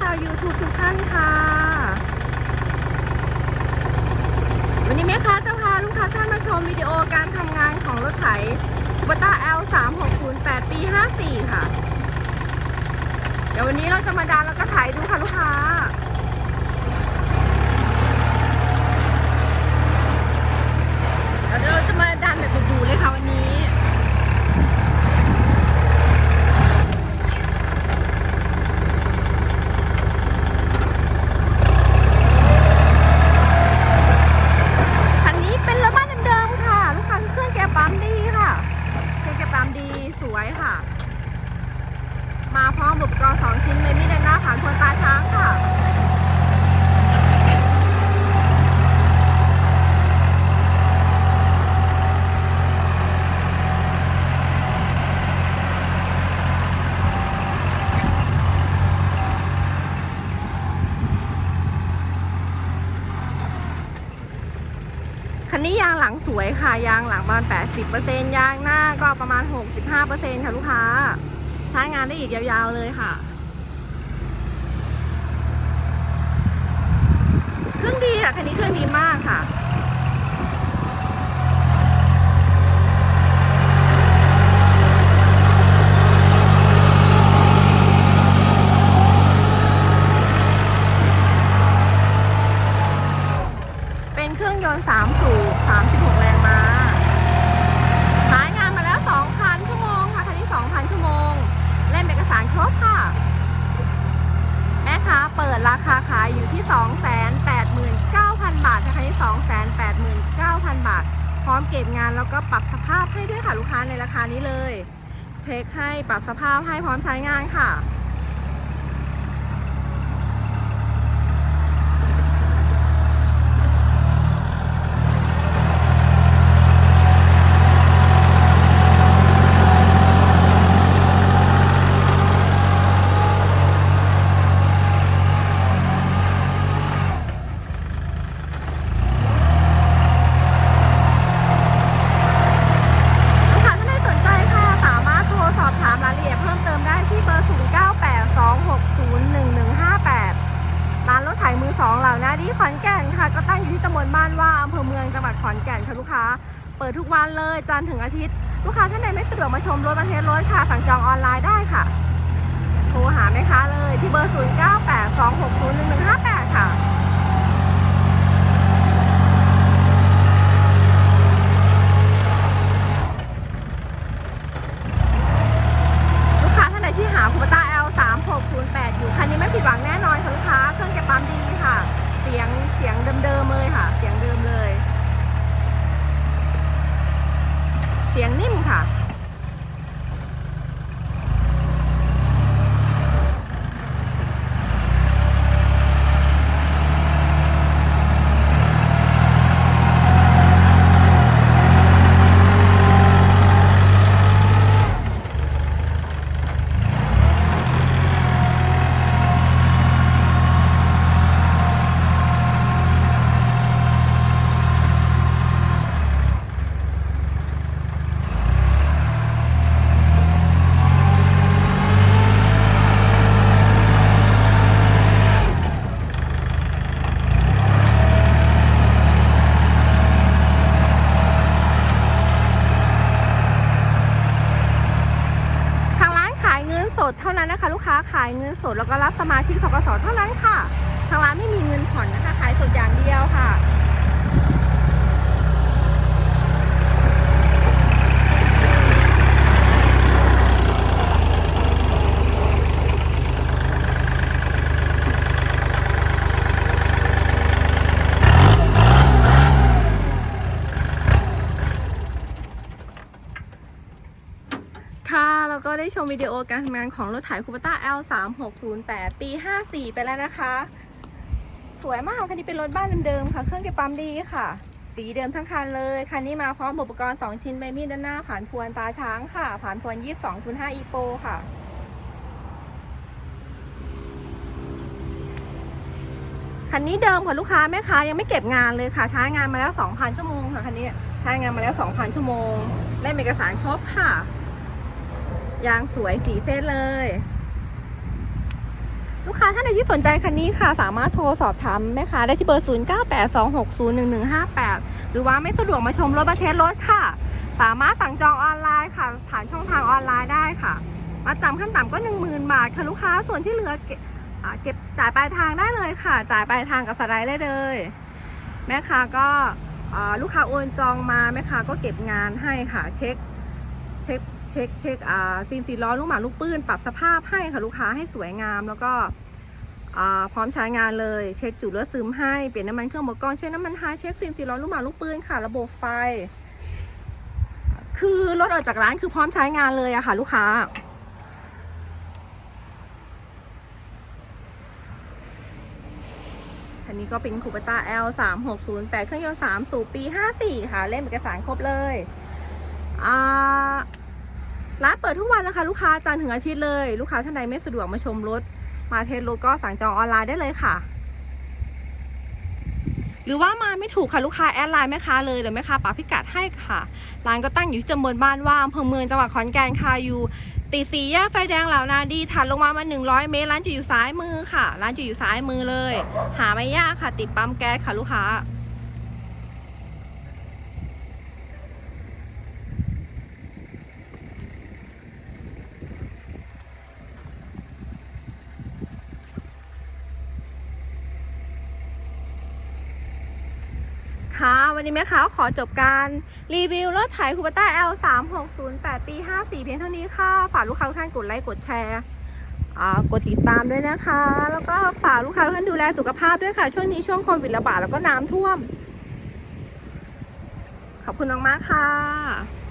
ชาว YouTube ทุกท่านค่ะ วันนี้แม่ค้าจะพาลูกค้าท่านมาชมวิดีโอการทำงานของรถไถบัตตา L 3 6 0 8ปี 54 ค่ะ เดี๋ยววันนี้เราจะมาดันแล้วก็ถ่ายดูค่ะลูกค้าเดี๋ยวเราจะมาดันแบบดูเลยค่ะวันนี้ วยค่ะ มาพร้อมอุปกรณ์2ชิ้นเมมีเดนหน้าผ่านพวนตาช้างค่ะ คันนี้ยาง หลังสวยค่ะ ยางหลังประมาณ 80%ยางหน้าก็ประมาณ 65%ค่ะลูกค้า ใช้งานได้อีกยาวๆเลยค่ะ เครื่องดีค่ะคันนี้เครื่องดีมากค่ะ เป็นเครื่องยนต์3สูบ36 แรงม้าใช้งานมาแล้ว 2,000 ชั่วโมงค่ะ คันนี้ 2,000 ชั่วโมง เล่มเอกสารครบค่ะ แม่ค้าเปิดราคาขายอยู่ที่ 289,000 บาทค่ะ คันนี้ 289,000 บาท พร้อมเก็บงานแล้วก็ปรับสภาพให้ด้วยค่ะ ลูกค้าในราคานี้เลย เช็คให้ปรับสภาพให้พร้อมใช้งานค่ะ ลูกค้าท่านใดสนใจค่ะ สามารถโทรสอบถามรายละเอียดเพิ่มเติมได้ที่เบอร์ 0982601158 ร้านรถไถมือสองเหล่านาดีขอนแก่นค่ะ ก็ตั้งอยู่ที่ตำบลบ้านว่าอำเภอเมืองจังหวัดขอนแก่นค่ะลูกค้า เปิดทุกวันเลยจันทร์ถึงอาทิตย์ ลูกค้าท่านใดไม่สะดวกมาชมรถมาเทสรถค่ะ สั่งจองออนไลน์ได้ค่ะ โทรหาแม่ค้าเลยที่เบอร์ 0982601158 ค่ะ ลูกค้าท่านใดที่หาคูปต้า L 3 6 0 8อยู่คันนี้ไม่ผิดหวังแน่นอนค่ะลูกค้า เครื่องเก็บปั๊มดีค่ะ เสียงเสียงเดิมๆเลยค่ะ เสียงเดิมเลย เสียงนิ่มค่ะ ทางร้านขายเงินสดเท่านั้นนะคะ ลูกค้าขายเงินสดแล้วก็รับสมาชิกทกสเท่านั้นค่ะ ทางร้านไม่มีเงินผ่อนนะคะ ขายสดอย่างเดียวค่ะแล้วก็ ได้ชมวิดีโอการทำงานของรถไถคูปต้า L 3 6 0 8 ปี 54 ไปแล้วนะคะ สวยมากคันนี้เป็นรถบ้านเดิมๆค่ะ เครื่องเก็บปั๊มดีค่ะ สีเดิมทั้งคันเลย คันนี้มาพร้อมอุปกรณ์ 2 ชิ้นใบมีดด้านหน้า ผ่านพวนตาช้างค่ะ ผ่านพวน 22คูณ5 e p o ค่ะคันนี้เดิมค่ะลูกค้าแม่ค้ายังไม่เก็บงานเลยค่ะ ใช้งานมาแล้ว 2,000 ชั่วโมงค่ะคันนี้ใช้งานมาแล้ว 2,000 ชั่วโมง ได้เอกสารครบค่ะ ยางสวยสีเส้นเลย ลูกค้าท่านใดที่สนใจคันนี้ค่ะ สามารถโทรสอบถามแม่ค้าได้ที่เบอร์ 0982601158 หรือว่าไม่สะดวกมาชมรถมาเทสรถค่ะ สามารถสั่งจองออนไลน์ค่ะ ผ่านช่องทางออนไลน์ได้ค่ะมาจำขั้นต่ำก็ 10,000 บาทค่ะลูกค้าส่วนที่เหลือเก็บจ่ายปลายทางได้เลยค่ะ จ่ายปลายทางกับสไลด์ได้เลย แม่ค้าก็ลูกค้าโอนจองมาแม่ค้าก็เก็บงานให้ค่ะ เช็คเช็ค เช็คเช็คอ่าซีนสีล้อลูกหมาลูกปืนปรับสภาพให้ค่ะลูกค้าให้สวยงามแล้วก็อ่าพร้อมใช้งานเลย เช็คจุดเลือดซึมให้ เปลี่ยนน้ำมันเครื่องอุปกรณ์เช็คน้ำมันท้ายเช็คซีนสีล้อลูกหมาลูกปืนค่ะ ระบบไฟ คือรถออกจากร้านคือพร้อมใช้งานเลยอะค่ะ ลูกค้า คันนี้ก็เป็นคูปต้า L 3 6 0 8เครื่องยนต์3สูบปี 54 ค่ะ เล่มเอกสารครบเลย อ่า ร้านเปิดทุกวันนะคะ ลูกค้าจันทร์ถึงอาทิตย์เลย ลูกค้าท่านใดไม่สะดวกมาชมรถ มาเทสรถก็สั่งจองออนไลน์ได้เลยค่ะ หรือว่ามาไม่ถูกค่ะลูกค้าแอดไลน์แม่ค้าเลยเดี๋ยวแม่ค้าปาพิกัดให้ค่ะ ร้านก็ตั้งอยู่ที่ตำบลบ้านว่างอำเภอเมืองจังหวัดขอนแก่นค่ะอยู่ตีสีแยกไฟแดงเหล่านาดีถัดลงมามา 100 เมตรร้านจะอยู่ซ้ายมือค่ะ ร้านจะอยู่ซ้ายมือเลย หาไม่ยากค่ะ ติดปั๊มแก๊สค่ะลูกค้า ค่ะ วันนี้แม่ค้าขอจบการรีวิวรถไถคูปต้า L 3 6 0 8ปี 54 เพียงเท่านี้ค่ะ ฝากลูกค้าทุกท่านกดไลค์กดแชร์กดติดตามด้วยนะคะ แล้วก็ฝากลูกค้าทุกท่านดูแลสุขภาพด้วยค่ะ ช่วงนี้ช่วงโควิดระบาดแล้วก็น้ำท่วม ขอบคุณมากๆค่ะ